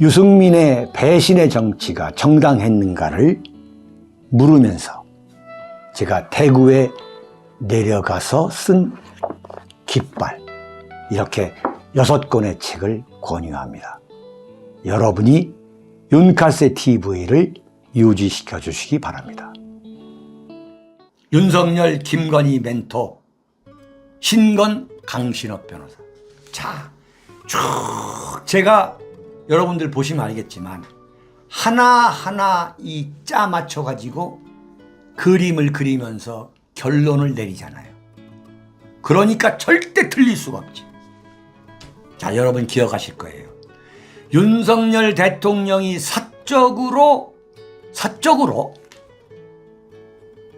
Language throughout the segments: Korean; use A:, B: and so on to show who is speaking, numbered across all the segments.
A: 유승민의 배신의 정치가 정당했는가를 물으면서 제가 대구에 내려가서 쓴 깃발 이렇게 여섯 권의 책을 권유합니다. 여러분이 윤카세 TV를 유지시켜 주시기 바랍니다. 윤석열, 김건희 멘토, 신건, 강신업 변호사. 자, 쭉 제가 여러분들 보시면 알겠지만 하나하나 이 짜 맞춰 가지고 그림을 그리면서 결론을 내리잖아요. 그러니까 절대 틀릴 수가 없지. 자, 여러분 기억하실 거예요. 윤석열 대통령이 사적으로 사적으로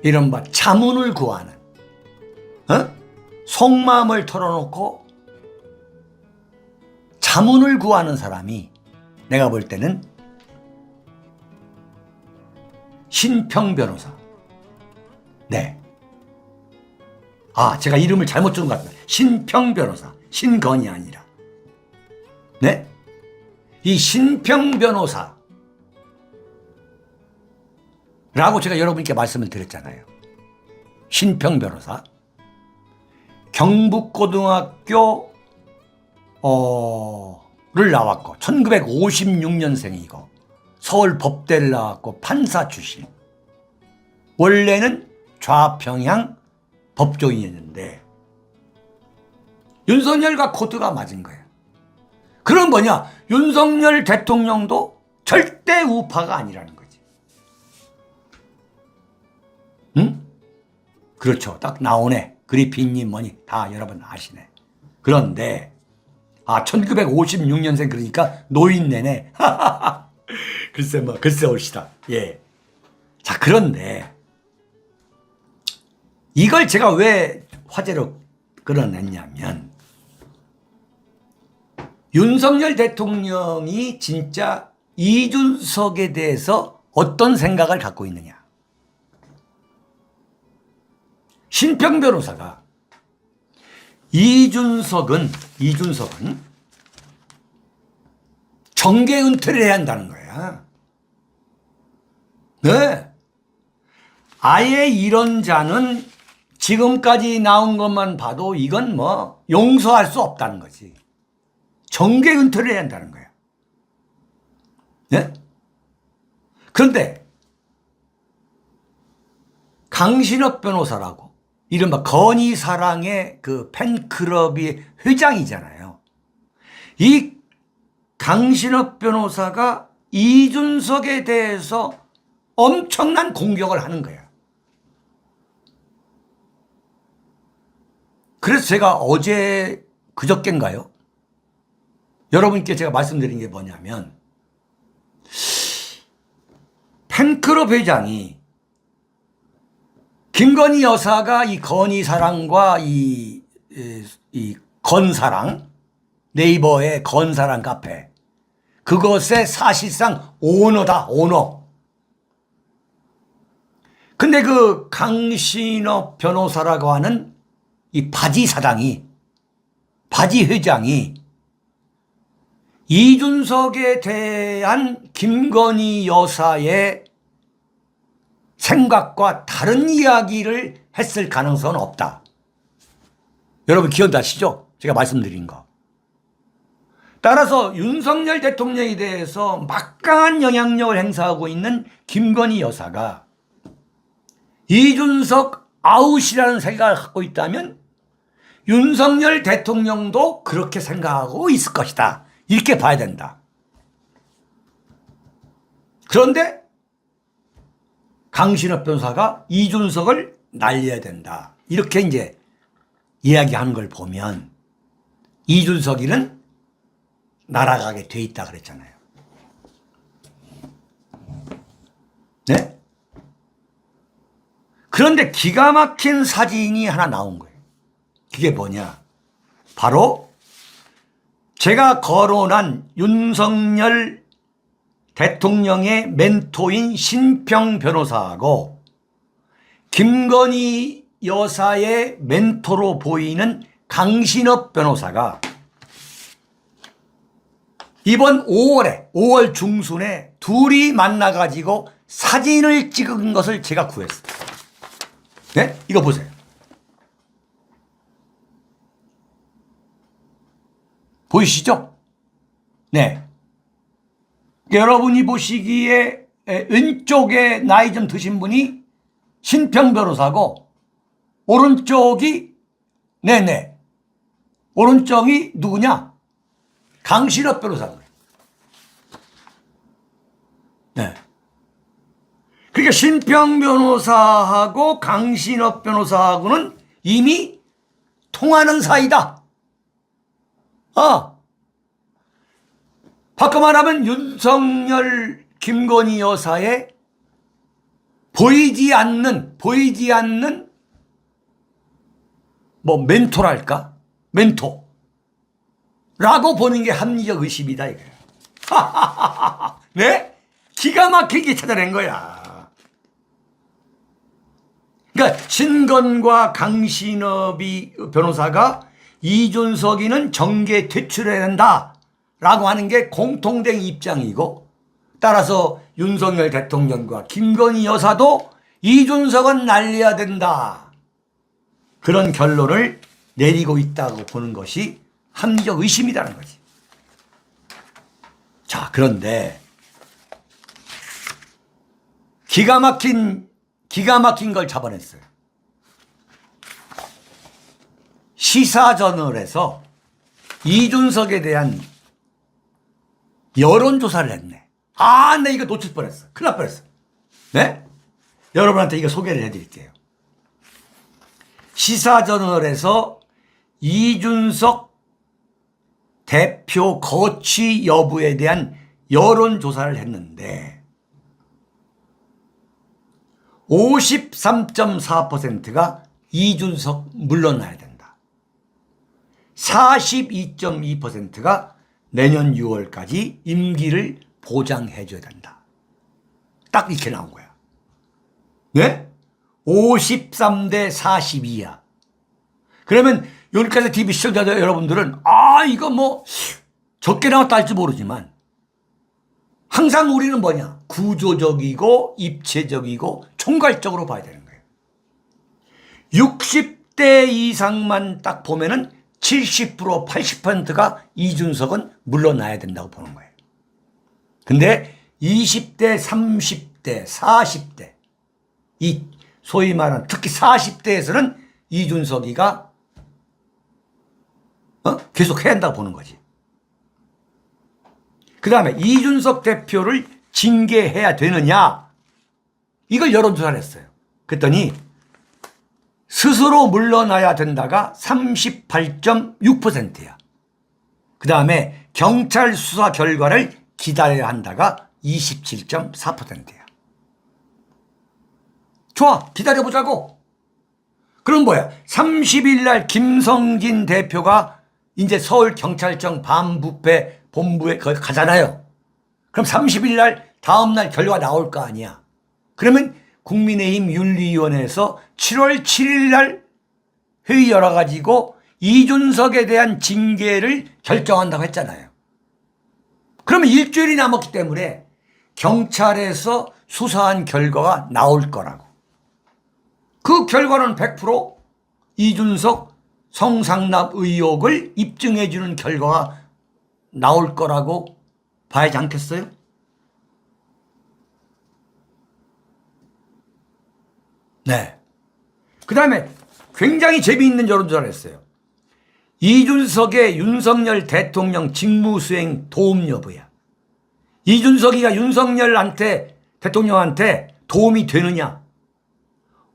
A: 이른바 자문을 구하는 어? 속마음을 털어놓고 자문을 구하는 사람이 내가 볼 때는 신평 변호사. 네. 아, 제가 이름을 잘못 적은 것 같아요. 신평 변호사. 신건이 아니라. 네? 이 신평 변호사. 라고 제가 여러분께 말씀을 드렸잖아요. 신평 변호사. 경북고등학교, 어, 를 나왔고, 1956년생이고, 서울 법대를 나왔고, 판사 출신. 원래는 좌평양 법조인이었는데, 윤석열과 코드가 맞은 거예요. 그럼 뭐냐? 윤석열 대통령도 절대 우파가 아니라는 거지. 응? 그렇죠. 딱 나오네. 그리핀님 뭐니 다 여러분 아시네. 그런데 아 1956년생 그러니까 노인네네. 글쎄 뭐 글쎄 옳시다. 예. 자 그런데 이걸 제가 왜 화제로 끌어냈냐면 윤석열 대통령이 진짜 이준석에 대해서 어떤 생각을 갖고 있느냐. 신평 변호사가 이준석은 이준석은 정계 은퇴를 해야 한다는 거야. 네. 아예 이런 자는 지금까지 나온 것만 봐도 이건 뭐 용서할 수 없다는 거지. 정계 은퇴를 해야 한다는 거야. 네? 그런데 강신업 변호사라고 이른바 건희사랑의 그 팬클럽의 회장이잖아요. 이 강신업 변호사가 이준석에 대해서 엄청난 공격을 하는 거야. 그래서 제가 어제 그저께인가요? 여러분께 제가 말씀드린 게 뭐냐면 팬클럽 회장이 김건희 여사가 이 건희 사랑과 이, 이, 이 건사랑 네이버의 건사랑 카페 그것의 사실상 오너다 오너. 근데 그 강신업 변호사라고 하는 이 바지 사장이 바지 회장이 이준석에 대한 김건희 여사의 생각과 다른 이야기를 했을 가능성은 없다. 여러분 기억나시죠? 제가 말씀드린 거. 따라서 윤석열 대통령에 대해서 막강한 영향력을 행사하고 있는 김건희 여사가 이준석 아웃이라는 생각을 갖고 있다면 윤석열 대통령도 그렇게 생각하고 있을 것이다. 이렇게 봐야 된다. 그런데 강신업 변호사가 이준석을 날려야 된다. 이렇게 이제 이야기하는 걸 보면 이준석이는 날아가게 돼 있다 그랬잖아요. 네? 그런데 기가 막힌 사진이 하나 나온 거예요. 그게 뭐냐? 바로 제가 거론한 윤석열 대통령의 멘토인 신평 변호사하고 김건희 여사의 멘토로 보이는 강신업 변호사가 이번 5월에 5월 중순에 둘이 만나가지고 사진을 찍은 것을 제가 구했어요. 네? 이거 보세요. 보이시죠? 네. 여러분이 보시기에 에, 왼쪽에 나이 좀 드신 분이 신평 변호사고 오른쪽이 네네 오른쪽이 누구냐? 강신업 변호사인 거예요. 네. 그러니까 신평 변호사하고 강신업 변호사하고는 이미 통하는 사이다. 아, 바꿔 말하면 윤석열 김건희 여사의 보이지 않는 보이지 않는 뭐 멘토랄까 멘토라고 보는 게 합리적 의심이다 이거야. 네? 기가 막히게 찾아낸 거야. 그러니까 신건과 강신업이 변호사가 이준석이는 정계 퇴출해야 된다. 라고 하는 게 공통된 입장이고 따라서 윤석열 대통령과 김건희 여사도 이준석은 날려야 된다. 그런 결론을 내리고 있다고 보는 것이 합리적 의심이라는 거지. 자, 그런데 기가 막힌 기가 막힌 걸 잡아냈어요. 시사저널에서 이준석에 대한 여론조사를 했네. 아, 나 이거 놓칠 뻔했어. 큰일 날 뻔했어. 네? 여러분한테 이거 소개를 해드릴게요. 시사저널에서 이준석 대표 거취 여부에 대한 여론조사를 했는데 53.4%가 이준석 물러나야 된다. 42.2%가 내년 6월까지 임기를 보장해줘야 된다. 딱 이렇게 나온 거야. 네? 53대 42야. 그러면 여기까지 TV 시청자 여러분들은 아 이거 뭐 적게 나왔다 할지 모르지만 항상 우리는 뭐냐 구조적이고 입체적이고 총괄적으로 봐야 되는 거예요. 60대 이상만 딱 보면은 70% 80%가 이준석은 물러나야 된다고 보는 거예요. 근데 20대, 30대, 40대 이 소위 말하는 특히 40대에서는 이준석이가 어? 계속 해야 한다고 보는 거지. 그 다음에 이준석 대표를 징계해야 되느냐 이걸 여론조사를 했어요. 그랬더니 스스로 물러나야 된다가 38.6%야. 그 다음에 경찰 수사 결과를 기다려야 한다가 27.4%야. 좋아, 기다려보자고. 그럼 뭐야? 30일 날 김성진 대표가 이제 서울경찰청 반부패 본부에 거기 가잖아요. 그럼 30일 날 다음 날 결과 나올 거 아니야. 그러면 국민의힘 윤리위원회에서 7월 7일 날 회의 열어가지고 이준석에 대한 징계를 결정한다고 했잖아요. 그러면 일주일이 남았기 때문에 경찰에서 수사한 결과가 나올 거라고. 그 결과는 100% 이준석 성상납 의혹을 입증해 주는 결과가 나올 거라고 봐야지 않겠어요? 네. 그 다음에 굉장히 재미있는 여론조사를 했어요. 이준석의 윤석열 대통령 직무수행 도움 여부야. 이준석이가 윤석열한테 대통령한테 도움이 되느냐?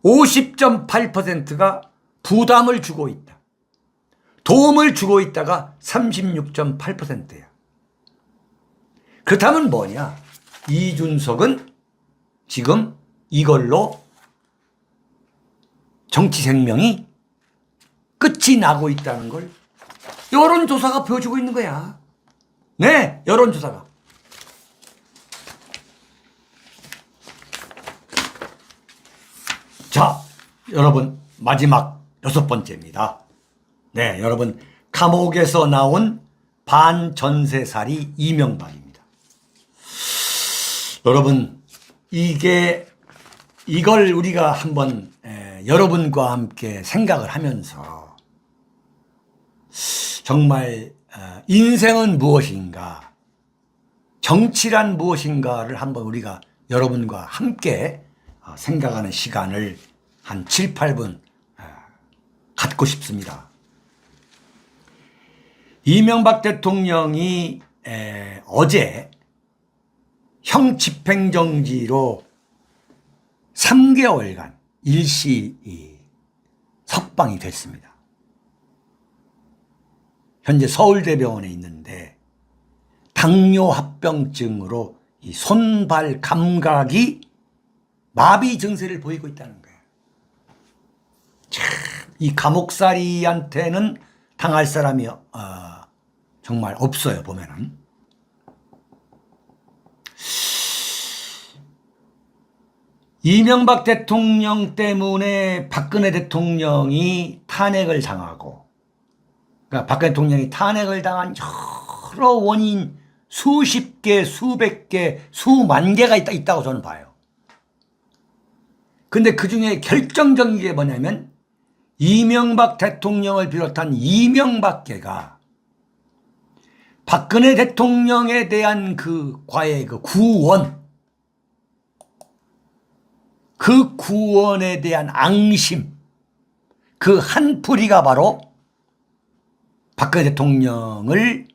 A: 50.8%가 부담을 주고 있다. 도움을 주고 있다가 36.8%야. 그렇다면 뭐냐? 이준석은 지금 이걸로 정치 생명이 끝이 나고 있다는 걸 여론조사가 보여주고 있는 거야. 네, 여론조사가. 자, 여러분, 마지막 여섯 번째입니다. 네, 여러분, 감옥에서 나온 반전세살이 이명박입니다. 여러분, 이게, 이걸 우리가 한번 에, 여러분과 함께 생각을 하면서 정말 어, 인생은 무엇인가, 정치란 무엇인가를 한번 우리가 여러분과 함께 어, 생각하는 시간을 한 7, 8분 어, 갖고 싶습니다. 이명박 대통령이 에, 어제 형 집행정지로 3개월간 일시 이 석방이 됐습니다. 현재 서울대병원에 있는데 당뇨 합병증으로 이 손발 감각이 마비 증세를 보이고 있다는 거예요. 참, 이 감옥살이한테는 당할 사람이 어, 정말 없어요 보면은. 이명박 대통령 때문에 박근혜 대통령이 탄핵을 당하고, 그러니까 박근혜 대통령이 탄핵을 당한 여러 원인 수십 개, 수백 개, 수만 개가 있다, 있다고 저는 봐요. 근데 그 중에 결정적인 게 뭐냐면 이명박 대통령을 비롯한 이명박계가 박근혜 대통령에 대한 그 과의 그 구원, 그 구원에 대한 앙심, 그 한풀이가 바로 박근혜 대통령을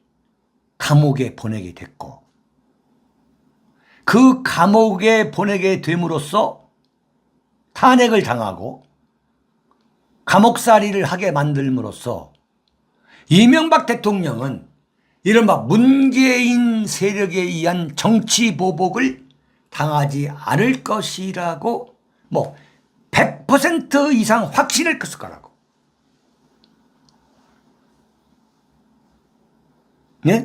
A: 감옥에 보내게 됐고, 그 감옥에 보내게 됨으로써 탄핵을 당하고 감옥살이를 하게 만들므로써 이명박 대통령은 이른바 문재인 세력에 의한 정치 보복을 당하지 않을 것이라고 뭐 100% 이상 확신을 했을 거라고. 네?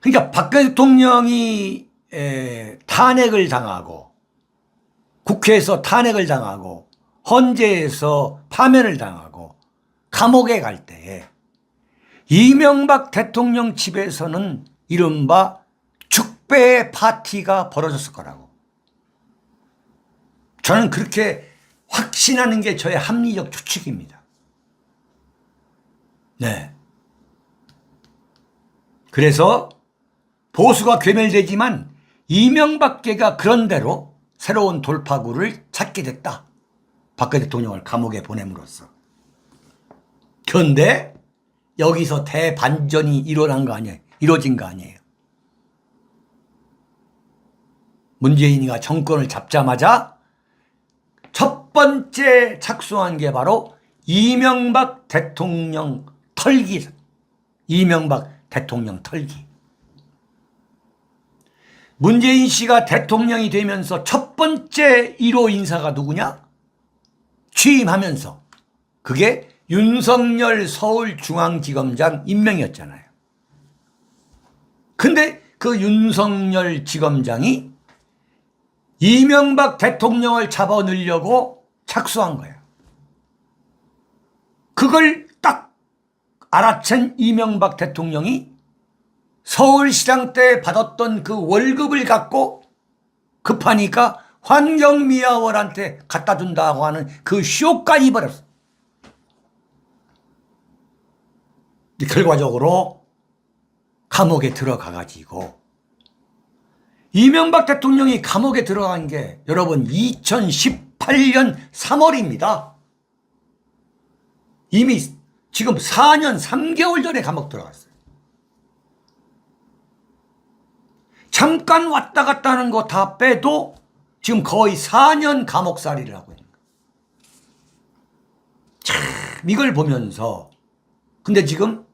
A: 그러니까 박근혜 대통령이 에, 탄핵을 당하고 국회에서 탄핵을 당하고 헌재에서 파면을 당하고 감옥에 갈 때에 이명박 대통령 집에서는 이른바 축배 파티가 벌어졌을 거라고. 저는 그렇게 확신하는 게 저의 합리적 추측입니다. 네. 그래서 보수가 괴멸되지만 이명박계가 그런대로 새로운 돌파구를 찾게 됐다. 박근혜 대통령을 감옥에 보냄으로써. 그런데 여기서 대반전이 일어난 거 아니에요. 이루어진 거 아니에요. 문재인이가 정권을 잡자마자 첫 번째 착수한 게 바로 이명박 대통령 털기. 이명박 대통령 털기. 문재인 씨가 대통령이 되면서 첫 번째 1호 인사가 누구냐? 취임하면서. 그게 윤석열 서울중앙지검장 임명이었잖아요. 근데 그 윤석열 지검장이 이명박 대통령을 잡아 넣으려고 착수한 거예요. 그걸 딱 알아챈 이명박 대통령이 서울시장 때 받았던 그 월급을 갖고 급하니까 환경미화원한테 갖다 준다고 하는 그 쇼까지 벌었어. 결과적으로 감옥에 들어가 가지고 이명박 대통령이 감옥에 들어간 게 여러분 2018년 3월입니다. 이미 지금 4년 3개월 전에 감옥 들어갔어요. 잠깐 왔다 갔다 하는 거 다 빼도 지금 거의 4년 감옥살이를 하고 있는 거예요. 참 이걸 보면서 근데 지금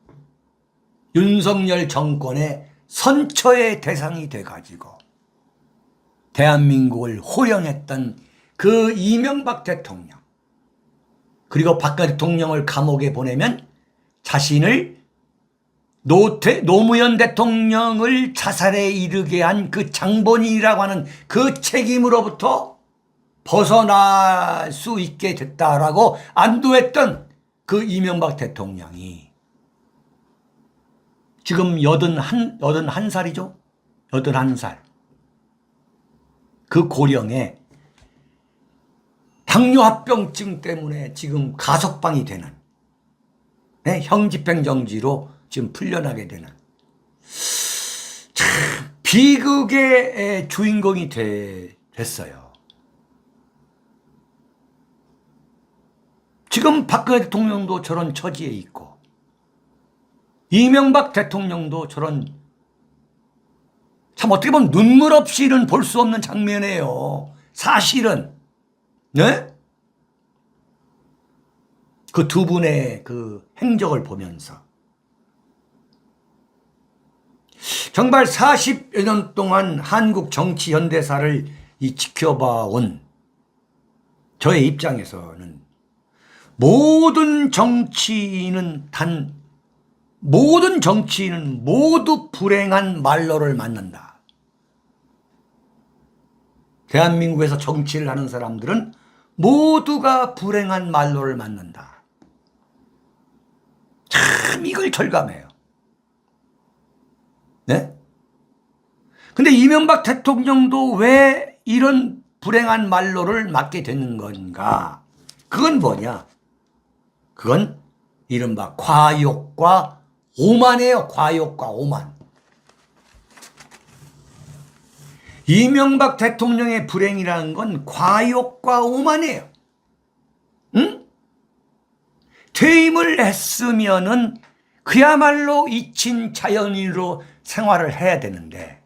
A: 윤석열 정권의 선처의 대상이 돼가지고 대한민국을 호령했던 그 이명박 대통령 그리고 박근혜 대통령을 감옥에 보내면 자신을 노태, 노무현 대통령을 자살에 이르게 한 그 장본인이라고 하는 그 책임으로부터 벗어날 수 있게 됐다라고 안도했던 그 이명박 대통령이 지금 여든 한, 여든 한 살이죠? 여든 한 살. 그 고령에 당뇨합병증 때문에 지금 가석방이 되는 네, 형집행정지로 지금 풀려나게 되는 참 비극의 주인공이 되, 됐어요. 지금 박근혜 대통령도 저런 처지에 있고 이명박 대통령도 저런 참 어떻게 보면 눈물 없이는 볼 수 없는 장면이에요. 사실은 네? 그 두 분의 그 행적을 보면서 정말 40여 년 동안 한국 정치 현대사를 이 지켜봐 온 저의 입장에서는 모든 정치인은 단 모든 정치인은 모두 불행한 말로를 만난다. 대한민국에서 정치를 하는 사람들은 모두가 불행한 말로를 만난다. 참 이걸 절감해요. 네? 근데 이명박 대통령도 왜 이런 불행한 말로를 맞게 되는 건가? 그건 뭐냐? 그건 이른바 과욕과 오만이에요. 과욕과 오만. 이명박 대통령의 불행이라는 건 과욕과 오만이에요. 응? 퇴임을 했으면은 그야말로 잊힌 자연인으로 생활을 해야 되는데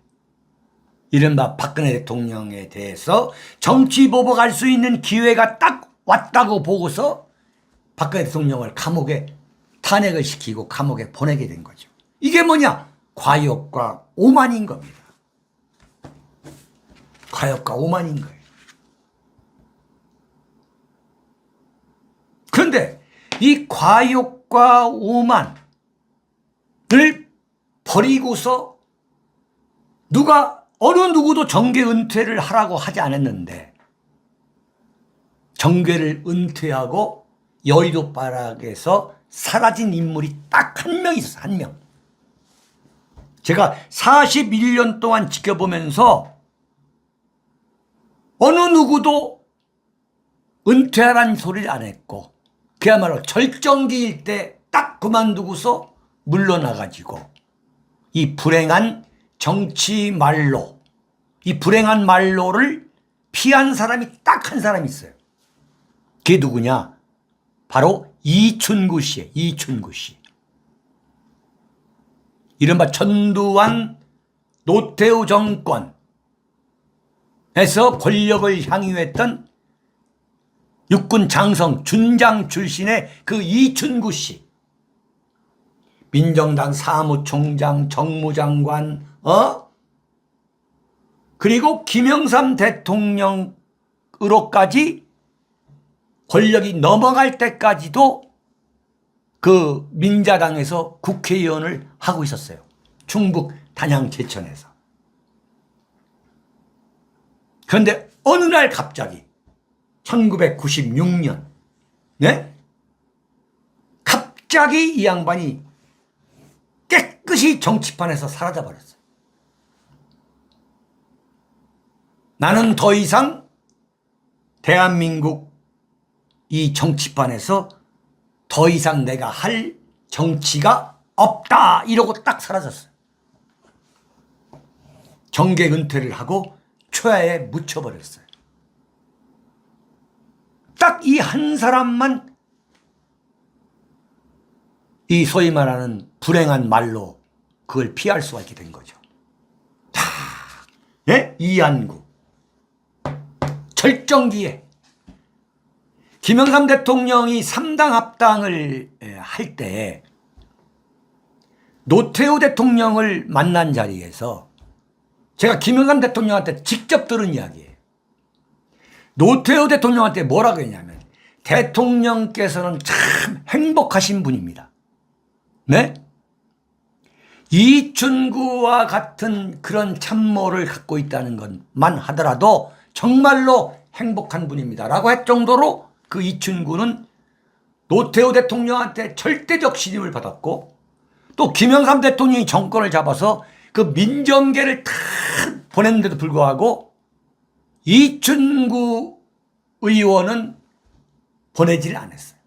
A: 이른바 박근혜 대통령에 대해서 정치 보복할 수 있는 기회가 딱 왔다고 보고서 박근혜 대통령을 감옥에 탄핵을 시키고 감옥에 보내게 된 거죠. 이게 뭐냐? 과욕과 오만인 겁니다. 과욕과 오만인 거예요. 그런데 이 과욕과 오만을 버리고서 누가 어느 누구도 정계 은퇴를 하라고 하지 않았는데 정계를 은퇴하고 여의도 바락에서 사라진 인물이 딱 한 명 있었어요. 한 명. 제가 41년 동안 지켜보면서 어느 누구도 은퇴하라는 소리를 안 했고 그야말로 절정기일 때 딱 그만두고서 물러나가지고 이 불행한 정치 말로 이 불행한 말로를 피한 사람이 딱 한 사람이 있어요. 그게 누구냐? 바로 이춘구 씨예요. 이춘구 씨. 이른바 전두환 노태우 정권 에서 권력을 향유했던 육군 장성 준장 출신의 그 이춘구 씨. 민정당 사무총장, 정무장관, 어? 그리고 김영삼 대통령으로까지 권력이 넘어갈 때까지도 그 민자당에서 국회의원을 하고 있었어요. 충북 단양 제천에서. 그런데 어느 날 갑자기 1996년 네? 갑자기 이 양반이 깨끗이 정치판에서 사라져 버렸어요. 나는 더 이상 대한민국 이 정치판에서 더 이상 내가 할 정치가 없다 이러고 딱 사라졌어요. 정계 은퇴를 하고 초야에 묻혀버렸어요. 딱 이 한 사람만 이 소위 말하는 불행한 말로 그걸 피할 수가 있게 된 거죠. 자, 예? 이안구. 절정기에 김영삼 대통령이 3당 합당을 할 때 노태우 대통령을 만난 자리에서 제가 김영삼 대통령한테 직접 들은 이야기예요. 노태우 대통령한테 뭐라고 했냐면 대통령께서는 참 행복하신 분입니다. 네? 이춘구와 같은 그런 참모를 갖고 있다는 것만 하더라도 정말로 행복한 분입니다. 라고 할 정도로 그 이춘구는 노태우 대통령한테 절대적 신임을 받았고 또 김영삼 대통령이 정권을 잡아서 그 민정계를 다 보냈는데도 불구하고 이춘구 의원은 보내지를 않았어요.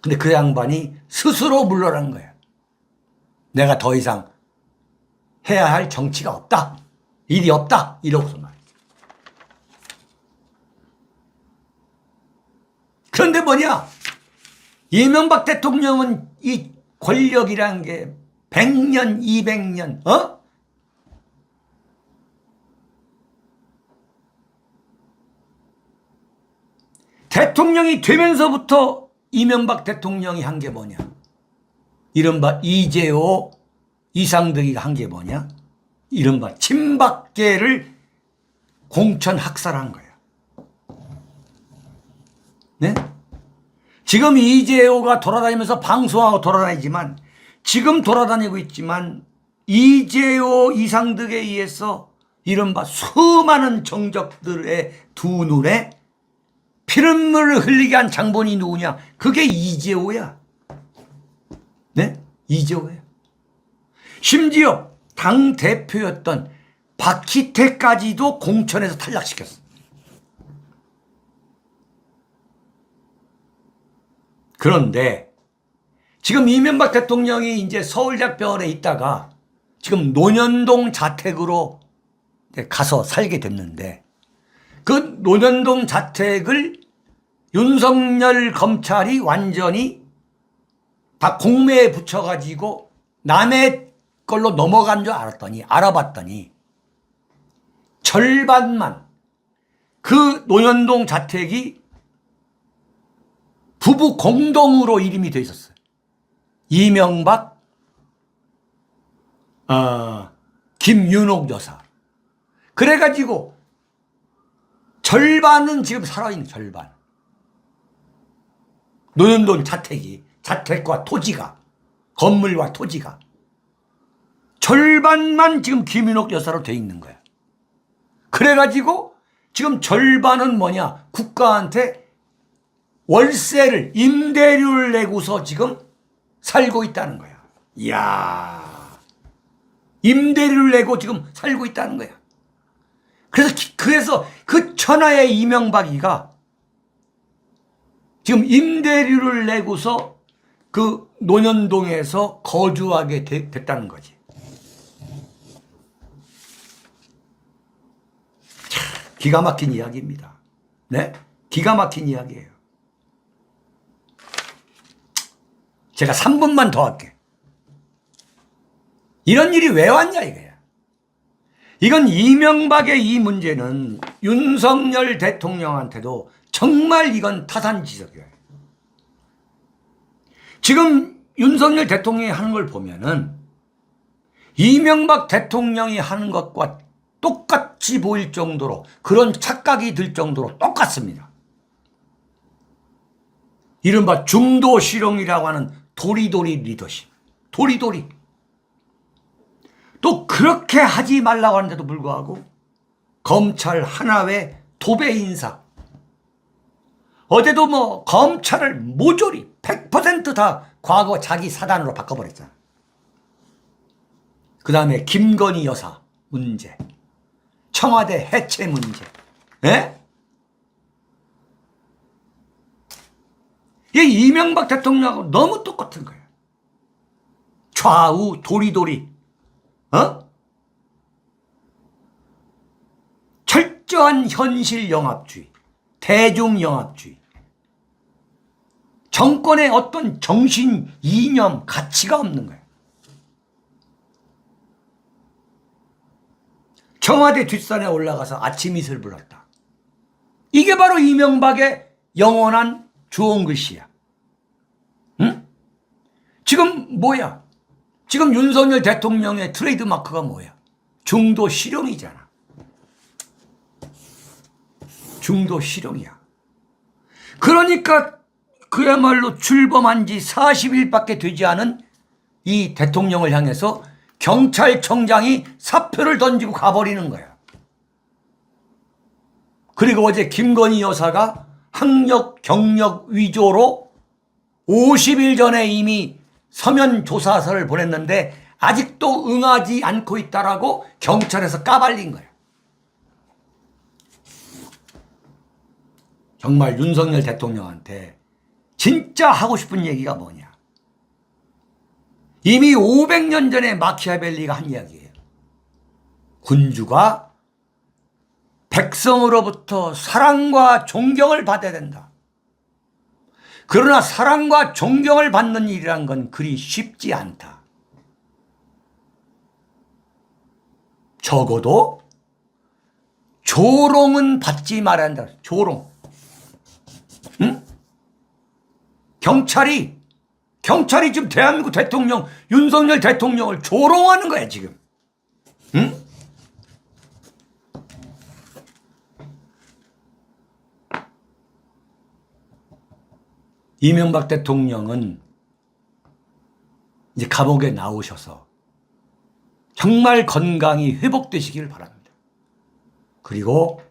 A: 근데 그 양반이 스스로 물러난 거예요. 내가 더 이상 해야 할 정치가 없다. 일이 없다. 이러고서 말이죠. 그런데 뭐냐? 이명박 대통령은 이 권력이란 게 100년, 200년, 어? 대통령이 되면서부터 이명박 대통령이 한 게 뭐냐? 이른바 이재호, 이상득이가 한 게 뭐냐? 이른바 친박계를 공천 학살한 거야. 네? 지금 이재호가 돌아다니면서 방송하고 돌아다니지만 지금 돌아다니고 있지만 이재호 이상득에 의해서 이른바 수많은 정적들의 두 눈에 피눈물을 흘리게 한 장본이 누구냐? 그게 이재호야. 네? 이재호야. 심지어 당 대표였던 박희태까지도 공천에서 탈락시켰어. 그런데 지금 이명박 대통령이 이제 서울대병원에 있다가 지금 논현동 자택으로 가서 살게 됐는데 그 논현동 자택을 윤석열 검찰이 완전히 다 공매에 붙여가지고 남의 걸로 넘어간 줄 알았더니 알아봤더니 절반만 그 논현동 자택이 부부 공동으로 이름이 돼 있었어요. 이명박, 어, 김윤옥 여사. 그래가지고 절반은 지금 살아있는 절반. 노현돈 자택이, 자택과 토지가, 건물과 토지가 절반만 지금 김윤옥 여사로 돼 있는 거야. 그래가지고 지금 절반은 뭐냐? 국가한테 월세를, 임대료를 내고서 지금 살고 있다는 거야. 이야. 임대료를 내고 지금 살고 있다는 거야. 그래서, 그래서 그 천하의 이명박이가 지금 임대료를 내고서 그 논현동에서 거주하게 되, 됐다는 거지. 참, 기가 막힌 이야기입니다. 네? 기가 막힌 이야기예요. 제가 3분만 더 할게. 이런 일이 왜 왔냐 이거야. 이건 이명박의 이 문제는 윤석열 대통령한테도 정말 이건 타산지석이에요. 지금 윤석열 대통령이 하는 걸 보면은 이명박 대통령이 하는 것과 똑같이 보일 정도로 그런 착각이 들 정도로 똑같습니다. 이른바 중도 실용이라고 하는 도리도리 리더십. 도리도리. 또 그렇게 하지 말라고 하는데도 불구하고 검찰 하나의 도배 인사. 어제도 뭐 검찰을 모조리 100%다 과거 자기 사단으로 바꿔버렸잖아. 그 다음에 김건희 여사 문제. 청와대 해체 문제. 예? 이게 이명박 대통령하고 너무 똑같은 거예요. 좌우 도리도리. 어? 철저한 현실 영합주의, 대중 영합주의, 정권의 어떤 정신, 이념, 가치가 없는 거예요. 청와대 뒷산에 올라가서 아침 이슬 불렀다. 이게 바로 이명박의 영원한 좋은 글씨야. 응? 지금 뭐야? 지금 윤석열 대통령의 트레이드 마크가 뭐야? 중도 실용이잖아. 중도 실용이야. 그러니까 그야말로 출범한 지 40일밖에 되지 않은 이 대통령을 향해서 경찰청장이 사표를 던지고 가버리는 거야. 그리고 어제 김건희 여사가 학력 경력 위조로 50일 전에 이미 서면 조사서를 보냈는데 아직도 응하지 않고 있다라고 경찰에서 까발린 거야. 정말 윤석열 대통령한테 진짜 하고 싶은 얘기가 뭐냐? 이미 500년 전에 마키아벨리가 한 이야기예요. 군주가 백성으로부터 사랑과 존경을 받아야 된다. 그러나 사랑과 존경을 받는 일이란 건 그리 쉽지 않다. 적어도 조롱은 받지 말아야 한다. 조롱. 응? 경찰이 경찰이 지금 대한민국 대통령 윤석열 대통령을 조롱하는 거야 지금. 응? 이명박 대통령은 이제 감옥에 나오셔서 정말 건강이 회복되시기를 바랍니다. 그리고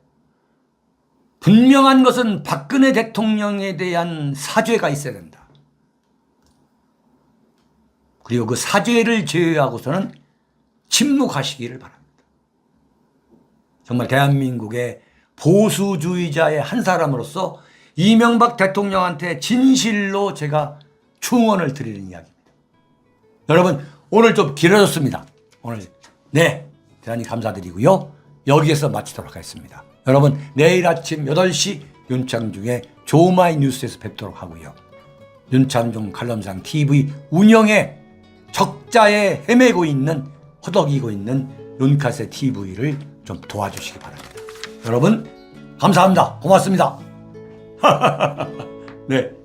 A: 분명한 것은 박근혜 대통령에 대한 사죄가 있어야 된다. 그리고 그 사죄를 제외하고서는 침묵하시기를 바랍니다. 정말 대한민국의 보수주의자의 한 사람으로서 이명박 대통령한테 진실로 제가 충원을 드리는 이야기입니다. 여러분, 오늘 좀 길어졌습니다. 오늘, 네, 대단히 감사드리고요. 여기에서 마치도록 하겠습니다. 여러분, 내일 아침 8시 윤창중의 조마이 뉴스에서 뵙도록 하고요. 윤창중 칼럼상 TV 운영에 적자에 헤매고 있는, 허덕이고 있는 윤카세 TV를 좀 도와주시기 바랍니다. 여러분, 감사합니다. 고맙습니다. 네.